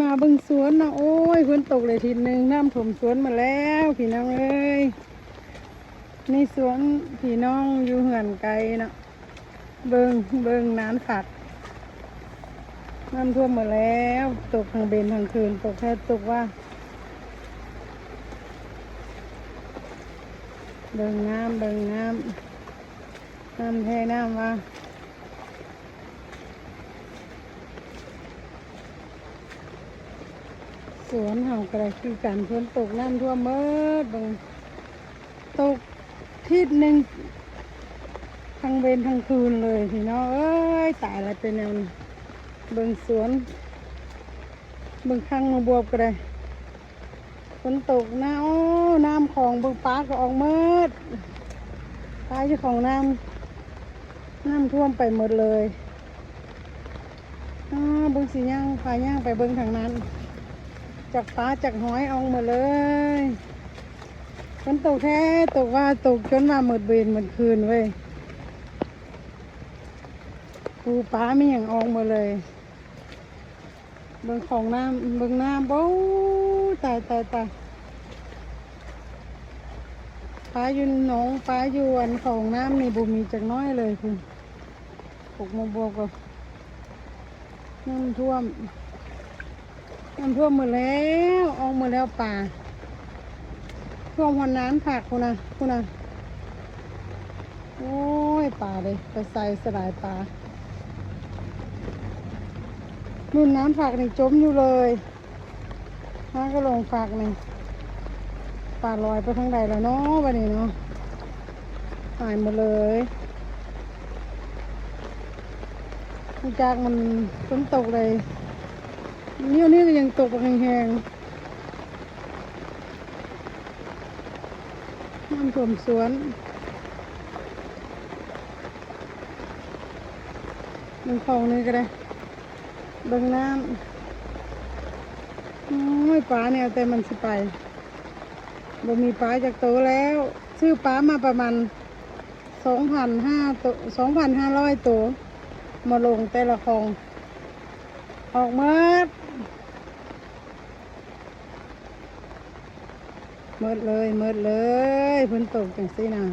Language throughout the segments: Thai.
มาเบิ่งสวนนะโอ้ยฝนตกเลยทีหนึ่งน้ำถมสวนมาแล้วพี่น้องเอ้ยนี่สวนพี่น้องอยู่เหือนไกลเนาะเบิ่งเบิ่งน้ำฝักน้ำท่วมมาแล้ว ตกทางเบนทางคืนตกแค่ตกว่าเบิ่งน้ำเบิ่งน้ำน้ำแท้น้ำว่า สวนเฮากระคือกันฝนตกน้ำท่วมเมิดบงตกทิศหนึ่งทั้งเวนทั้งคืนเลยพี่น้องเอ้ยตายแล้วเป็นแนวนเบิ่งสวนเบิ่งข้างมาบวบก็ได้ฝนตกนะโอ้น้ำของเบิ่งปลาก็ออกเมิดปลาเจ้าของน้ำน้ำท่วมไปหมดเลยอ้าเบิ่งสีย่างพาย่างไปเบิ่งทางนั้น จากปลาจากหอยเอามาเลยฝนตกแท้ตกว่าตกจนว่าหมดเวรหมดคืนเว้ยปูปลาไม่อย่างออกมาเลย เบิ่งของน้ำเบิ่งน้ำโอ้ตายตายตายปลาอยู่หนองปลาอยู่อันของน้ำในบุมีจากน้อยเลยคุณปกมาบวกกับน้ำท่วม น้ำท่วมหมดแล้วออกหมดแล้วป่าท่วมหัวน้ำผักคุณนะคุณนะโอ้ยป่าเลยไปใส่สลายป่านุ่นน้ำผักนี่จมอยู่เลยน้าก็ลงฝากนี่ป่าลอยไปทางใดแล้วเนาะวันนี้เนาะหายหมดเลยจากมันฝนตกเลย นี่นนี้ก็ยังตกแหงๆน้ำท่วมสวนเบิ่งคลองนี่ก็ได้เบิ่งน้ำโอ้ยปลาเนี่ยแต่มันสิไปบ่มีปลาจากโตแล้ว ซื้อปลามาประมาณสองพันห้าตัวสองพันห้าร้อยตัวมาลงแต่ละคลองออกมา เมิดเลยเมิดเลยฝนตกจังสินะ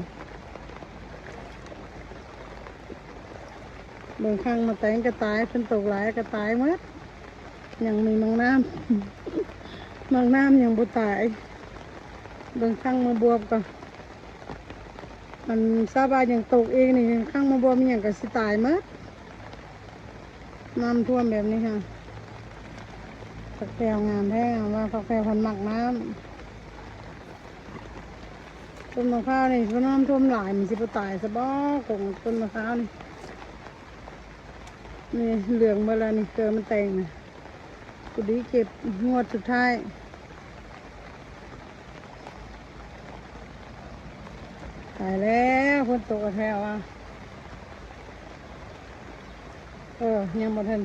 เบิ่งข้างมาแตงกระตายฝนตกหลายกระตายเมิดยังมีมังน้ำมังน้ำยังบุตายเบิ่งข้างมาบวบก่อนมันซาบายังตกเองนี่ข้างมาบวมีอย่างกับสิตายเมิดน้ำท่วมแบบนี้ค่ะผักแพรวงามแท้งามว่าผักแพรวพันหมักน้ำ ต้นมะพร้าวนี่ก็น้ำท่วมหลายมันสิบตายสะบอกงต้นมะพร้าวนี่นี่เหลืองมื่อไรนี่เกิดมันแต่งนะกูดีเก็บงวดสุดท้ายตายแล้วฝนตกแทวอะเออ ยังบ่ทัน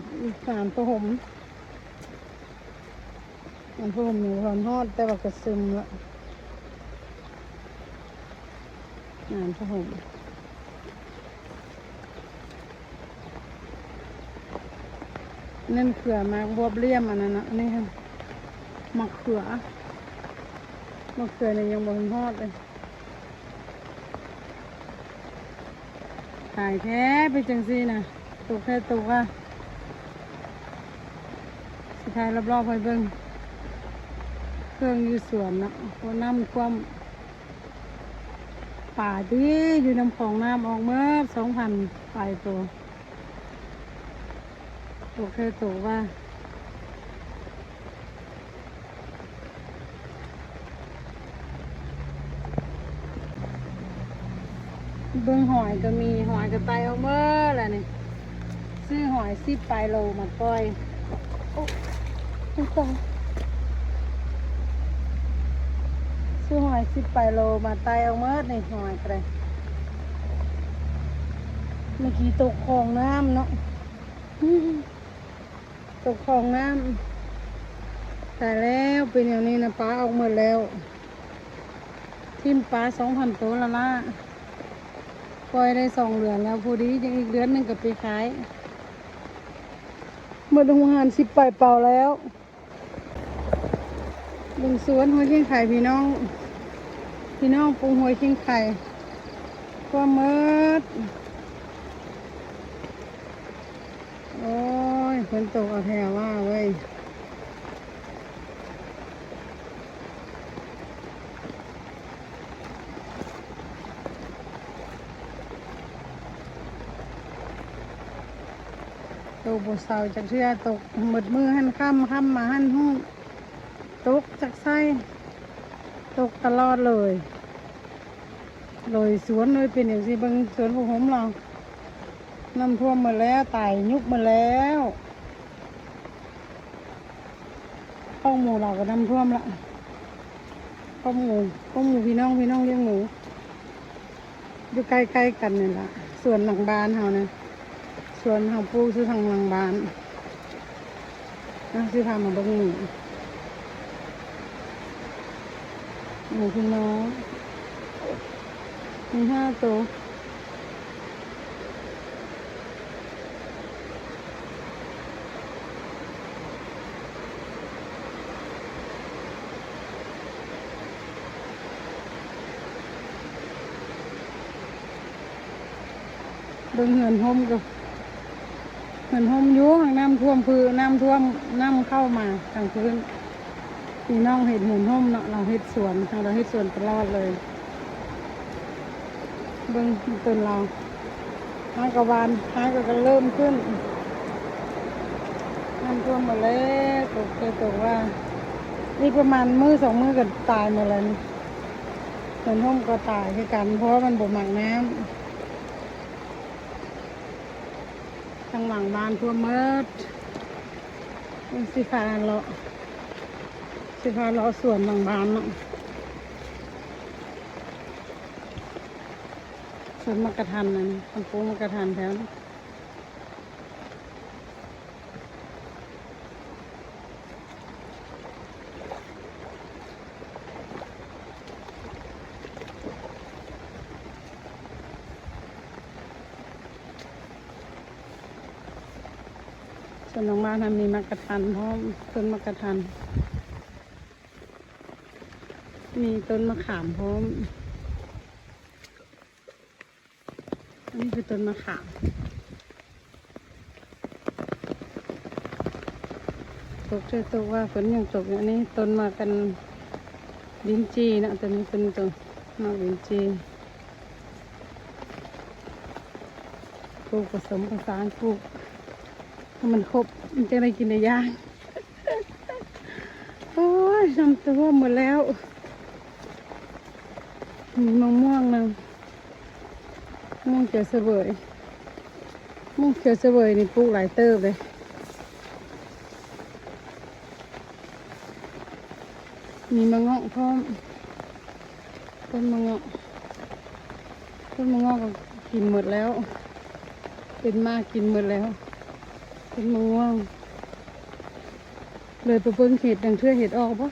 สารประหมมันพูดหนูหอนฮอดแต่ว่ากระซึมละ งานพระห่มนั่นเขือมากบวบเลี่ยมอันนั้นนะนี่ค่ะมักเขือมักเขือเนี่ยยังบนฮอดเลยขายแท้ไปจังซี่นะตุกแค่ตุกอะสุดท้ายรอบๆไปเบิ่งเครื่องอยู่สวนนะเพราะน้ำความ ป่าที่อยู่น้ำของน้ำออกเมื่อสองพันปลายตัวตัวแค่ตัวว่าเบื้องหอยก็มีหอยกระไตเอาเมื่อแหละนี่ซื้อหอยสิบปลายโลมาปล่อย โอ้ไม่ต้อ ซื้อหอยสิบไปโลมาไตเอาเมิดในหอยไปเลยเมื่อกี้ตกคลองน้ำเนาะตกคลองน้ำแต่แล้วเป็นอย่างนี้นะป้าออกหมดแล้ว ทิมปลาสองพันตัวละละปล่อยได้สองเดือนแล้วพอดียังอีกเดือนหนึ่งกับไปขายเมื่อดงหานสิบไปเป่าแล้ว บงสวนหัวเชียงไข่พี่น้อง พี่น้องปรุงหัวเชียงไข่ก็เมิดโอ้ยฝนตกเอาแถวว่าเว้ยตกบเสาจากเชื่อตกหมดมือหันค่ำค่ำมาหันหุ้ง ตกจากไส้ตกตลอดเลยเลยสวนเลยเป็นอย่างสิบางสวนพวกผมเราน้ำท่วมมาแล้วไต่ยุบมาแล้วข้าวหมูเราก็น้ำท่วมละข้าวหมูข้าวหมูพี่น้องพี่น้องเลี้ยงหมูอยู่ใกล้ๆกันนี่แหละส่วนหลังบ้านเฮานะส่วนของปูซื้อทางหลังบ้านนะซื้อพามาบิ้งหมู หมูพี่น้องมีห้าตัวเบิ้งเหือนห่มกับเหมือนห่มยุงน้ำท่วมคือน้ำท่วมน้ำเข้ามาทางพื้น พี่น้องเห็ดเหมือนห่มเนาะเราเห็ดสวนเราเห็ดสวนตลอดเลยเบิ้งต้นเราห้ากวานห้ากก็เริ่มขึ้นน้ำท่วมมาแล้วตกใจตกว่านี่ประมาณมือสองมือก็ตายมดแล้วนี่เหมือนห่มก็ตายคือกัน เพราะว่ามันบ่หมักน้ำทางหลังบ้านทั่วเมิดเป็นสิพาเลาะ สิพาเลาะสวนหลังบ้านเนาะสวนมะกระทันนั่นทำปูมะกระทันแถวนั้นสวนหลังบ้านทำมีมะกระทันพร้อมต้นมะกระทัน มีต้นมะขามพร้อมอันนี้คือต้นมะขามตกใจตกว่าฝนยังตกอยู่อันนี้ต้นมากันลิ้นจีนะตัวนี้เป็นต้นมาดินจีปลูกผสมผสานปลูกให้มันครบมันจะได้กินได้ย่างโอ้ยน้ำตัวหมดแล้ว มีมะม่วงนะมะม่วงเขียวเสวยมะม่วงเขียวเสวยนี่ปลูกหลายเติบเลยมีมะงอกพร้อมต้นมะงอกต้นมะงอกก็กินหมดแล้ว เป็นมากกินหมดแล้วต้นมะม่วงเลยไปเบิ่งเห็ดดังเชื่อเห็ดออกปะ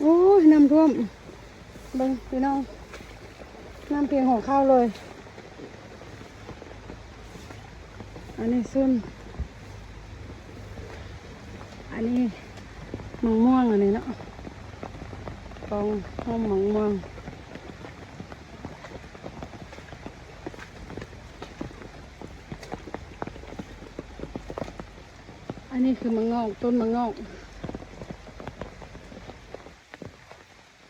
โอ้ยน้ำท่วมบิ่งพี่น้องน้ำเพียงหัวข้าวเลย อันนี้ซุนอันนี้มะม่วงอันนี้เนาะกองห้อมมะม่วงอันนี้คือมะงอกต้นมะงอก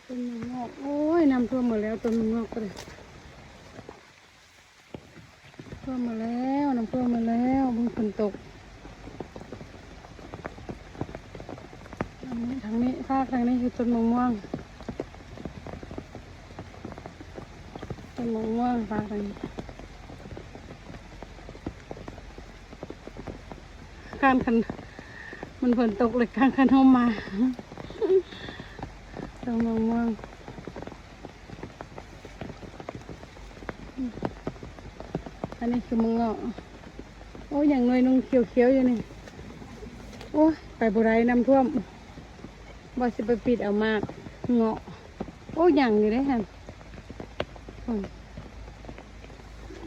ต้นมะงอก โอ้ยน้ำท่ว มหมดแล้วต้นมะงอกก็เลยท่มมาแล้วน้ำท่มมาแล้วเพิ่งฝนตกทางนี้ทางนี้ภาคทางนี้คือต้นมะม่วงต้นมะม่วงภาคทางนี้ข้ามคันมันฝนตกเลยข้างคันห้องมาต้นมะม่วง อันนี้คือมะเงาะโอ้ยอย่างหน่อยนุ่งเขียวๆอยู่นี่ โอ้ยไปบุไรน้ำท่วมบ่สิไปปิดเอามากเงาะ โอ้ยอย่างอยู่ได้ฮะ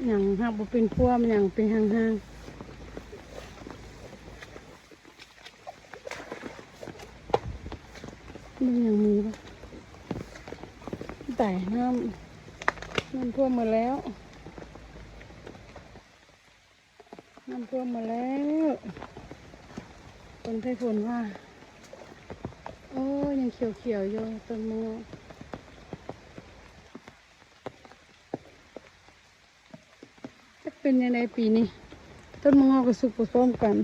อย่างหักบ่เป็นพวมอย่างเป็นห่างๆมันยังมีปะแต่น้ำน้ำท่วมมาแล้ว น้ำ ท่วมมาแล้วคนไต้ฝุ่นว่า โอ้ยยังเขียวๆอยู่ต้นมะม่วงจะเป็นยังไงปีนี้ ต้นมะม่วงกับสุกผสมกัน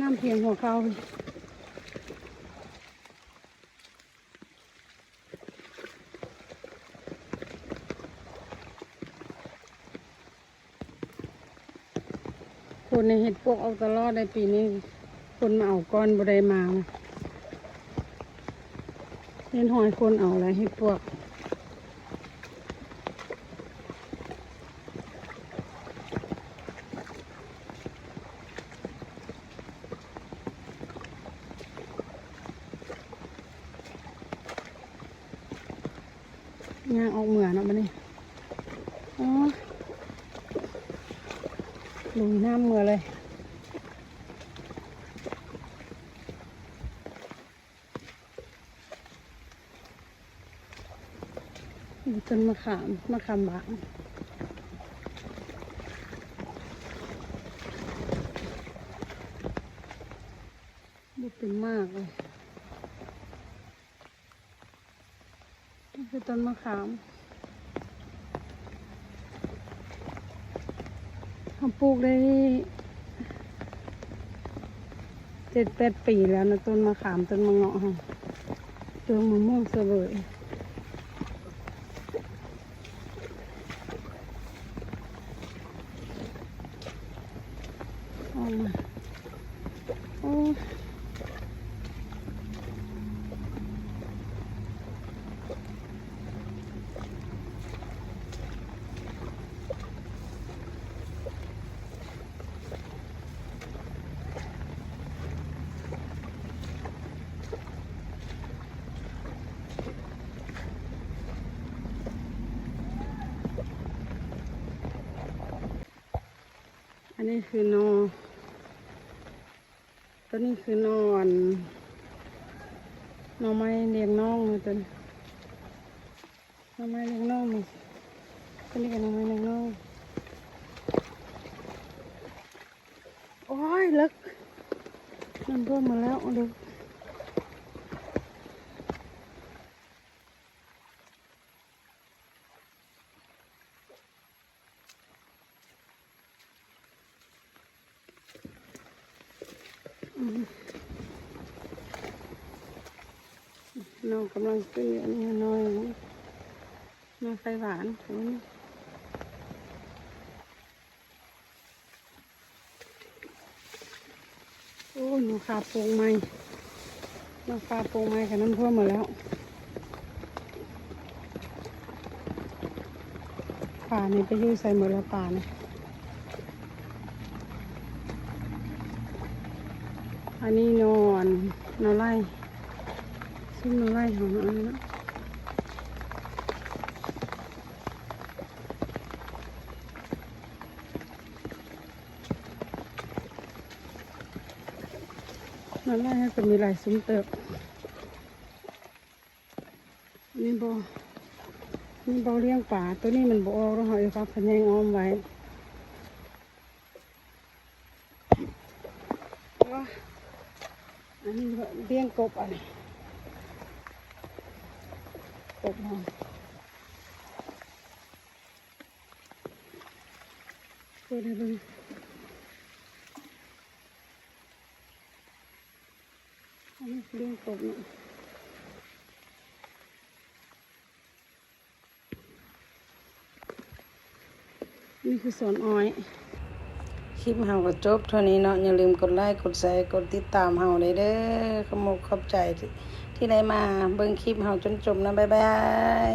น้ำเพียงหัวเขาเลยคน ในเห็ดพวกเอาตลอดในปีนี้ คนมาเอาก้อนบไดมานะเล่นหอยคนเอาอะไรเห็ดพวก ย่างออกเหมือนเนาะบันนี้อ๋อลุยน้ำเมือเลย มี ต้นมะขามมะขามบางบุเป็นมากเลยนี่คือต้นมะขามทำปลูกได้เจ็ดแปดปีแล้วนะต้นมะขามต้นมะเงาะค่ะต้นมะม่วงเสวย ออกมาโอ้ยอันนี้คือนอ ตัวนี้คือนอนนอไม้เลี้ยงน้องเลยตัวนี้นอไม้เลี้ยงน้องนี่ตัวนี้ก็หนอไม้เลี้ยงน้องโอ้ยลึกน้ำท่วมมาแล้วดู กำลังซื้ออันนี้น้อยน้อยไฟหวานอันโอ้หนูขาโปลูกไม้หนูขาปลูกไม้กับน้ำท่วมหมดแล้วป่านี่ไปยู่ใส่หมดแล้วป่านี่อันนี้นอนนอนไล่ ซึ่งนอนไล่ของอันนี้นะนอนไล่ให้ก็มีหลายซุ้มเติบนี่บอนี่บอเลี้ยงป่าตัวนี้มันบออกแล้วเขาเอาฟักพะแยงอ้อมไว้ว้าอันนี้ก็เลี้ยงกบอันนี้กบมัน เปิดให้เบิ่งอันนี้เลี้ยงกบเนาะนี่คือสวนอ้อย คลิปเฮาก็จบเท่านี้เนาะอย่าลืมกดไลค์กดแชร์กดติดตามเฮาได้เด้อขอบคุณขอบใจที่ที่ได้มาเบิ่งคลิปเฮาจนจบนะบ๊ายบาย